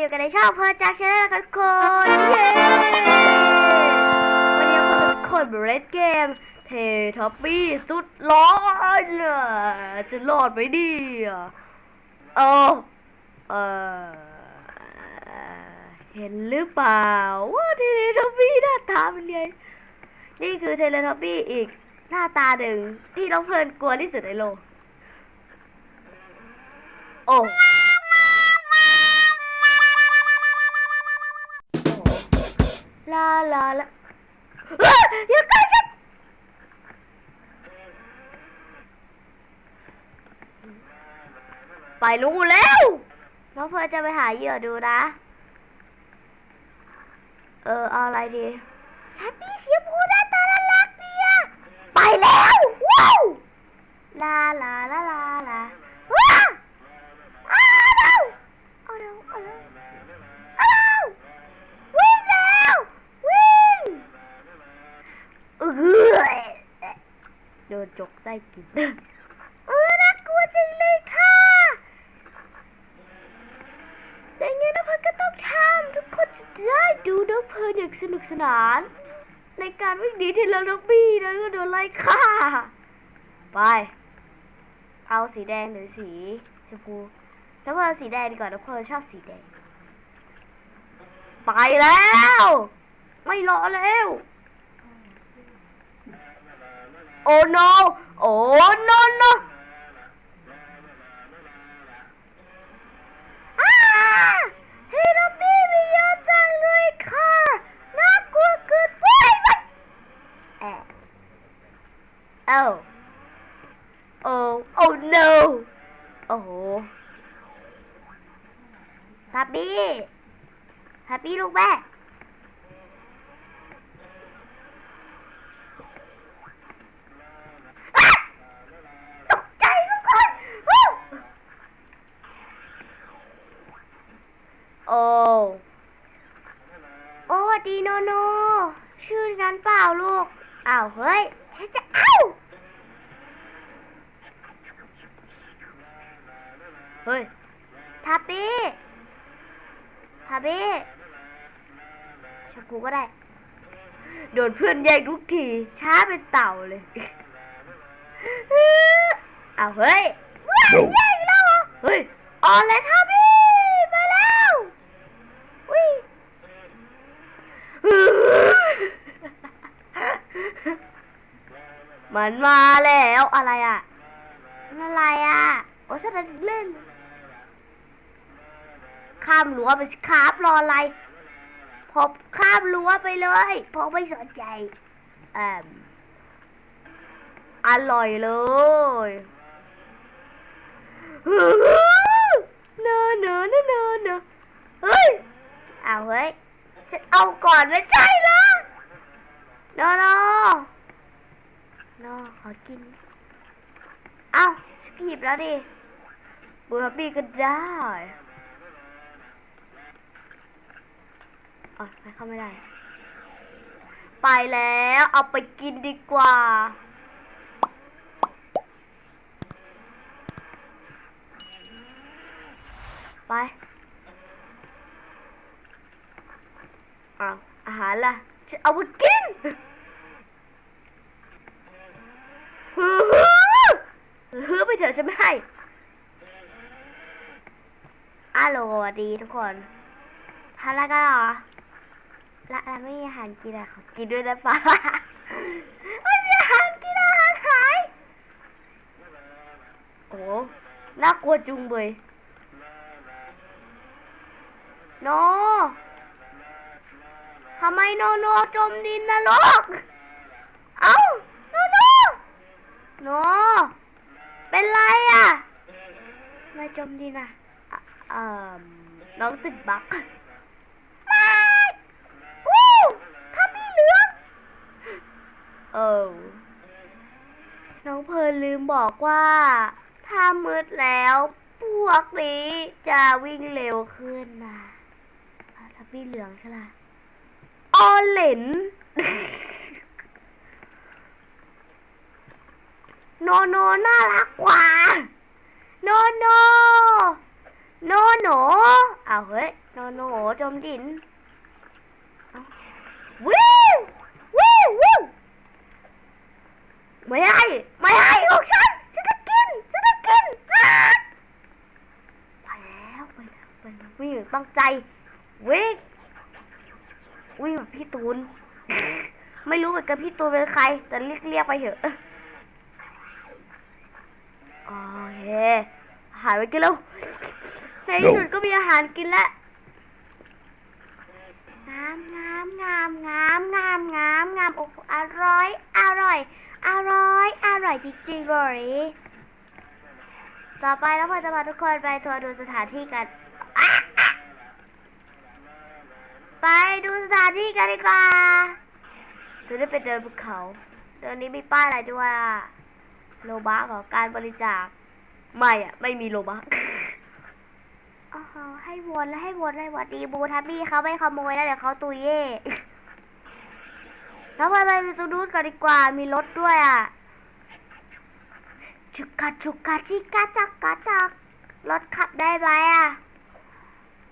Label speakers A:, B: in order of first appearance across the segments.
A: อยู่กันในช่องเพอจักชแนลกันคนเย้วันนี้เราจะคนเล่นเกม เทท็อปปี้สุดร้อนจะรอดไหมดีอะเออเออเห็นหรือเปล่าว่าเทเลท็อปปี้หน้าตาเป็นไง นี่คือเทเลท็อปปี้อีกหน้าตาหนึ่งที่น้องเพลินกลัวที่สุดในโลก โอ้ ลาลาลายอย่าใกล้ฉันไปรู้แล้วน้องเพื่อจะไปหาเหยื่อดูนะ เออเอาอะไรดีแฮปปี้สีชมพูหน้าตาน่ารักเดีอะไปแล้วว้าวลาลาลา จกไส้กินเออน่ากลัวจริงเลยค่ะแต่ยังไงน้องเพิร์ก็ต้องทำทุกคนจะได้ดูน้องเพลิร์นอย่างสนุกสนาน ในการวิ่งหนีเทเลโรบี้แล้วก็โดนไล่ฆ่าไปเอาสีแดงหรือสีชมพูแล้วพอเอาสีแดงดีกว่าแล้วพอชอบสีแดง ไปแล้ว ไม่รอแล้ว โอ้ no โอ้ no no อ้าเฮโรบี้มีเยอะจังเลยค่ะ น่ากลัวเกินไปแอะเอ้า โอ้ โอ้ no โอ้โหทับบี้ทับบี้ลูกแม่อ๊ะตกใจทุกคนฮู้ โอ้โอ้ดีโนโน ชื่อนั้นเปล่าลูก อ้าวเฮ้ยฉันจะเอ้าเฮ้ยทับบี้ทับบี้ชมพูก็ได้ โดนเพื่อนแย่งทุกที ช้าเป็นเต่าเลยอ้าวเฮ้ยว้ายแย่งอีกแล้วเหรอเฮ้ยออนแล้วทับบี้ไปแล้ววิ มันมาแล้วอะไรอะอะไรอะโอ้ฉันเล่น ข้ามรั้วไปสิครับรออะไรพอข้ามรั้วไปเลยเพอไม่สนใจอมอร่อยเลยเนอเนอเนอเนอเนอเฮ้ยเอาเฮ้ยฉันเอาก่อนไม่ใช่เหรอโนโนโนขอกิน เอาฉันหยิบแล้วดิบูรบี้ก็ได้อ๋อไปเข้าไม่ได้ ไปแล้ว เอาไปกินดีกว่าไปเอาอาหารล่ะจะเอาไปกิน ฮือฮือไปเถอะฉันไม่ให้อาโหลสวัสดีทุกคนทานแล้วกันเหรอละละไม่มีอาหารกินอะขอกินด้วยได้ปะไม่มีอาหารกินอาหารหายโอ้น่ากลัวจุงเบยโนทำไมโนโนจมดินนะลูก เอ้า โนโน โน เป็นไรอะไม่จมดินะเอ่อน้องติดบั๊กม่วู้ถ้าพี่เหลืองเออน้องเพลินลืมบอกว่า ถ้ามืดแล้ว พวกนี้จะวิ่งเร็วขึ้นนะอะถ้าพี่เหลืองใช่ไหมออเลน โนโนน่ารักกว่า โนโน โนโนเอาเฮ้ย โนนอนโนจมดินเอ้วิววิววิวไม่ให้ไม่ให้ของฉันฉันจะกินฉันจะกินไปแล้วไปแล้วไปแล้ววิ่งอย่างตั้งใจวิ่งวิ่งแบบพี่ตูน ไม่รู้เหมือนกันพี่ตูนเป็นใคร แต่เรียกเรียกไปเถอะโอเคอาหารไปกินแล้ว ในที่สุดก็มีอาหารกินแล้วงามงามงามงามงามงามงามโอ้โหอร่อย อร่อย อร่อย อร่อยจริงๆเลยต่อไปแล้วพอจะพาทุกคนไปทัวร์ดูสถานที่กันอะอะไปดูสถานที่กันดีกว่าจะได้ไปเดินภูเขา เดินนี้มีป้ายอะไรด้วยอะโลบะของการบริจาค ไม่อะไม่มีโลบะโอ้โหให้วนแล้วให้วนให้วนดีบูทับบี้เขาไม่ขโมยแล้วเดี๋ยวเขาตุยเย่แล้วไปไปตรงนู้นก่อนดีกว่ามีรถด้วยอะจุกกะจุกกะจิกะจักกะจักรถขับได้ไหมอะ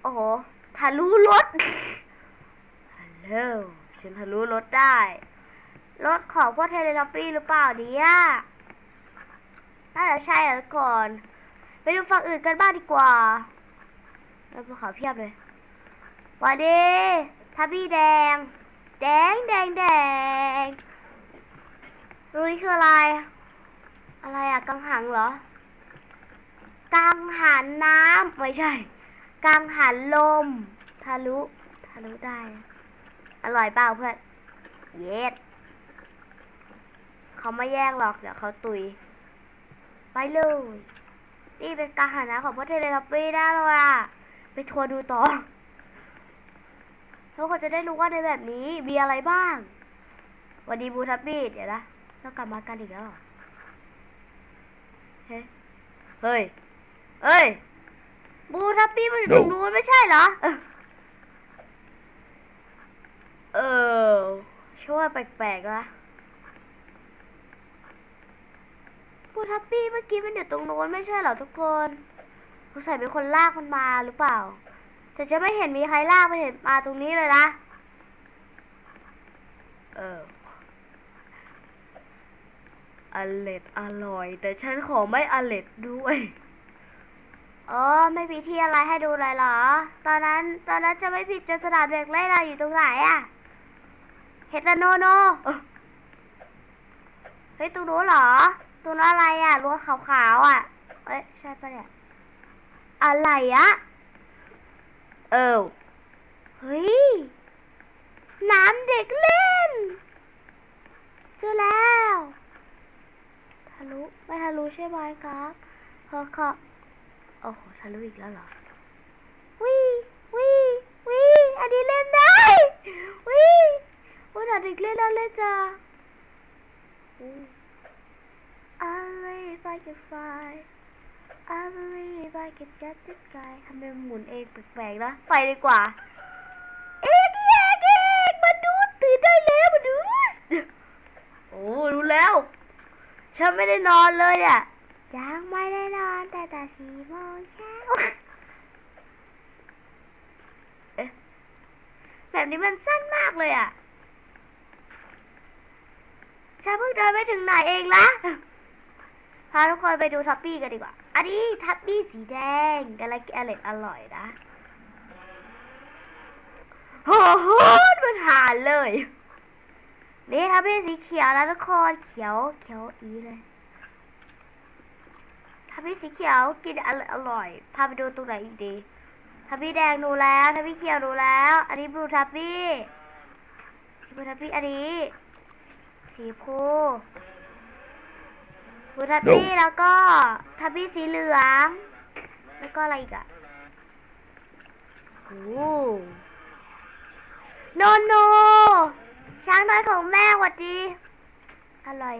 A: โอ้โหทะลุรถฮัลโหลฉันทะลุรถได้ รถของพวกเทเลทับบี้หรือเปล่าเนี่ย น่าจะใช่แล้วก่อน ไปดูฝั่งอื่นกันบ้างดีกว่าแล้วภูเขาเพียบเลยวันดีทับบี้แดง แดงแดงแดงรู้นี่คืออะไร อะไรอะกังหันเหรอ กังหันน้ำไม่ใช่ กังหันลม ทะลุ ทะลุได้ อร่อยเปล่าเพื่อน เย็ดเขาไม่แย่งหรอก เดี๋ยวเขาตุย ไปเลย นี่เป็นการหานะของพวกเทเลทับบี้ได้เลยอะ ไปทัวร์ดูต่อทุกคนจะได้รู้ว่าในแบบนี้มีอะไรบ้างสวันดีบูทับบี้เดี๋ยวนะเรากลับมากันอีกแล้วเหรอเฮ้ย เฮ้ย เฮ้ย บูทับบี้มันอยู่ตรงนู้นไม่ใช่เหรอ เออเออช่วยแปลกๆนะ บูทับบี้เมื่อกี้มันอยู่ตรงนู้นไม่ใช่เหรอทุกคนสงสัยเป็นคนลากมันมาหรือเปล่า แต่จะไม่เห็นมีใครลากมันเห็นมาตรงนี้เลยนะ เอออเล็ดอร่อย แต่ฉันขอไม่อเล็ดด้วยอ๋อไม่มีที่อะไรให้ดูเลยเหรอ ตอนนั้นตอนนั้นจะไม่ผิดจะสนามเด็กเล่นอะอยู่ตรงไหนอะเฮตโนโนเอ้อเฮ้ยตรงนู้นเหรอ ตรงนั้นอะไรอะรั้วขาวๆอะ เอ้ยใช่ปะเนี่ย อะไรอะ เออเฮ้ย น้ำเด็กเล่น เจอแล้ว ทะลุ ไม่ทะลุใช่ไหมครับเพาะเขาโอ้โห ทะลุอีกแล้วเหรอวิวิวิอันนี้เล่นได้วิวันไหนเด็กเล่นได้เล่นจ้า believe I can fly I believe I can jet the sky ทำเป็นหมุนเองแปลกๆนะ ไปดีกว่า เอกเอกเอกมาดูตื่นได้แล้วมาดูโอ้รู้แล้ว ฉันไม่ได้นอนเลยอะยังไม่ได้นอนแต่แต่สี่โมงเช้าเอ๊ะแบบนี้มันสั้นมากเลยอะ ฉันเพิ่งเดินไปถึงไหนเองละ พาทุกคนไปดูทับปี้กันดีกว่า อันนี้ทับปี้สีแดงกำลังอร่อยอร่อยนะโอ้โหมันหานเลย นี่ทับปี้สีเขียวแล้วทุกคนเขียวเขียวอีเลยทับปี้สีเขียวกินอร่อยอร่อย พาไปดูตรงไหนอีกดีทับปี้แดงดูแล้วทับปี้เขียวดูแล้ว อันนี้บลูทับปี้บลูทับปี้อันนี้ สีพู บลูทับปี้แล้วก็ทับปี้สีเหลือง แล้วก็อะไรอีกอะโอ้โนโนช้างน้อยของแม่หวัดดีอร่อย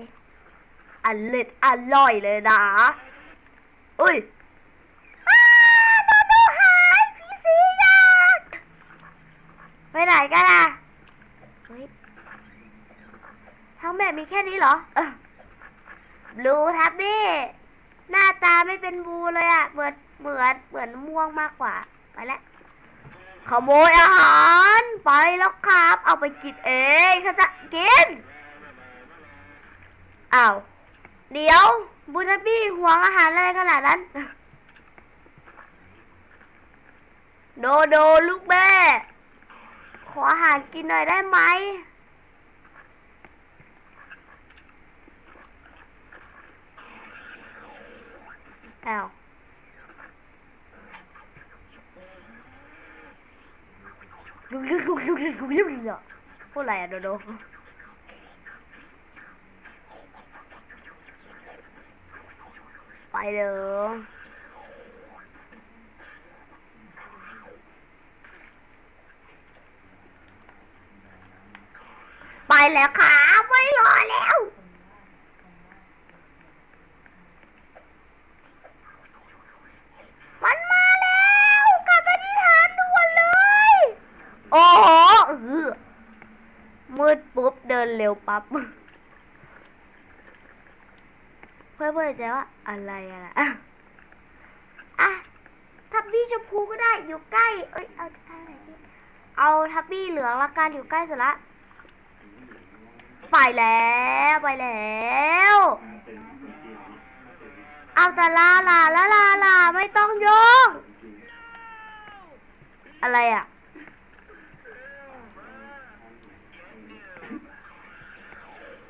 A: อร่อยอร่อยเลยนะอุ้ยอ้าโนโนหายพี่สียักษ์ไปไหนกันอะเฮ้ยทั้งแบบมีแค่นี้เหรอเออ บลูทับบี้หน้าตาไม่เป็นบลูเลยอะเหมือนเหมือนเหมือนม่วงมากกว่า ไปแล้วขโมยอาหารไปแล้วครับ เอาไปกินเองเขาจะกินอ้าวเดี๋ยวบูนาบี้หวงอาหารอะไรขนาดนั้นโดโดลูกแม่ขออาหารกินหน่อยได้ไหม อ้าวลุกลุกลุกลุกลุกลุกลุกลุกพูดอะไรอะโดโดไปเลยไปแล้วค่ะไม่รอแล้ว มันมาแล้วกลับไปที่ฐานด่วนเลย โอ้โหเออมืดปุ๊บเดินเร็วปั๊บเพื่อนเพื่อนใจว่าอะไรอะล่ะอะทับบี้ชมพูก็ได้อยู่ใกล้เอ้ยเอาอะไรดีเอาทับบี้เหลืองละกันอยู่ใกล้สุดละไปแล้วไปแล้วเอาแต่ลาลาลาลาลาไม่ต้องโยงอะไรอะ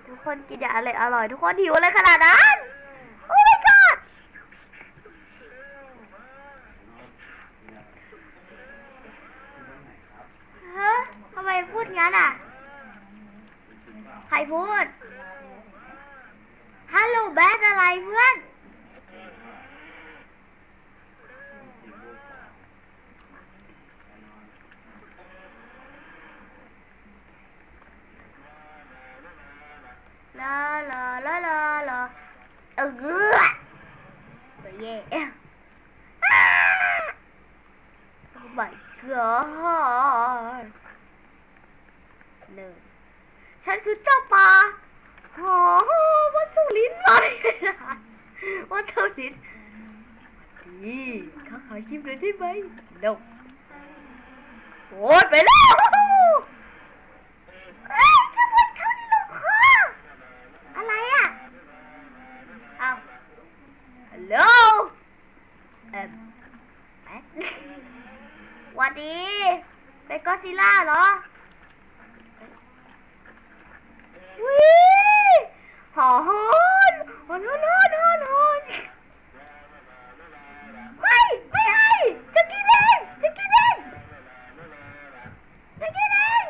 A: ทุก คนกินอย่างอร่อยอร่อยทุกคนหิวอะไรขนาดนั้น โอ้ my god ฮะทำไมพูดงั้นอะ ใครพูด ฮัลโหลแบทอะไรเพื่อน ลาลาลาลาลาเออตัวเย่ Oh my god เนินฉัน คือเจ้าป่าโอ้โหวัดสุรินทร์เลยวัดสุรินทร์ดีข้าขอชิมเลยได้ไหม no โอ้ยไปแล้วเอ้ยขบวนเขาที่ลงคออะไรอะอ้าวฮัลโหลเอ่อแอ๊ะหวัดดี เป็นก็ซิล่าเหรอวิ หอฮอนฮอนฮอนฮอนฮอนฮอนไม่ไม่ให้จะกินเองจะกินเองจะกินเอง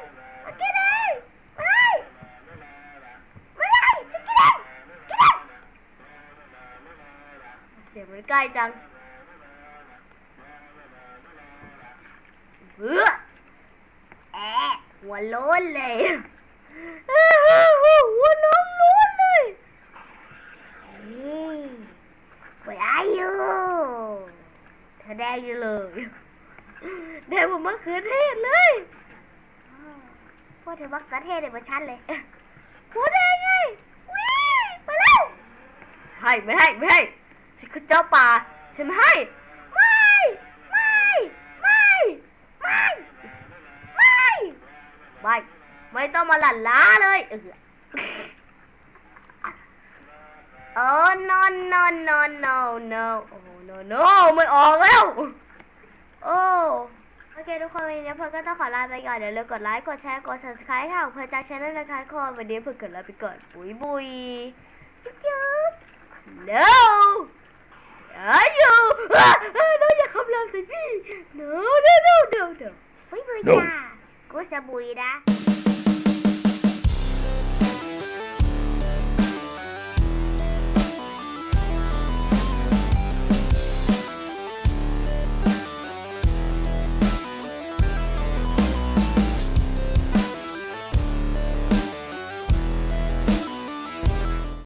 A: จะกินเองไม่ไม่ให้จะกินเองกินเองเสียงมันใกล้จังเบ้ออะหัวโล้นเลยหัวน้องโล้นเลยนี่ไปอายุ เธอแดงอยู่เลยแดงเหมือนมะเขือเทศเลยพูดถึงมะเขือเทศเนี่ยเหมือนฉันเลยหัวแดงไงวิ่งไปแล้วให้ไม่ให้ไม่ให้ฉันคือเจ้าป่าฉันไม่ให้ไม่ไม่ไม่ไม่ไม่ไม่ไม่ต้องมาหลั่นล้าเลยเออโอ้ no no no no no โอ้ no no ไม่ออกแล้ว โอ้โอเคทุกคนวันนี้เพื่อนก็ต้องขอลาไปก่อน เดี๋ยวเลืกกดไลค์ กดแชร์ กด subscribe ให้ของเพื่อนจากช่องนะคะทุกคนวันนี้เพื่อนกดลาไปก่อนบุยบุยจุ๊บจุ๊บ no อายุน้องอย่าคำรามใส่พี่ no no no no no บุยบุยจ้ากูจะบุยนะ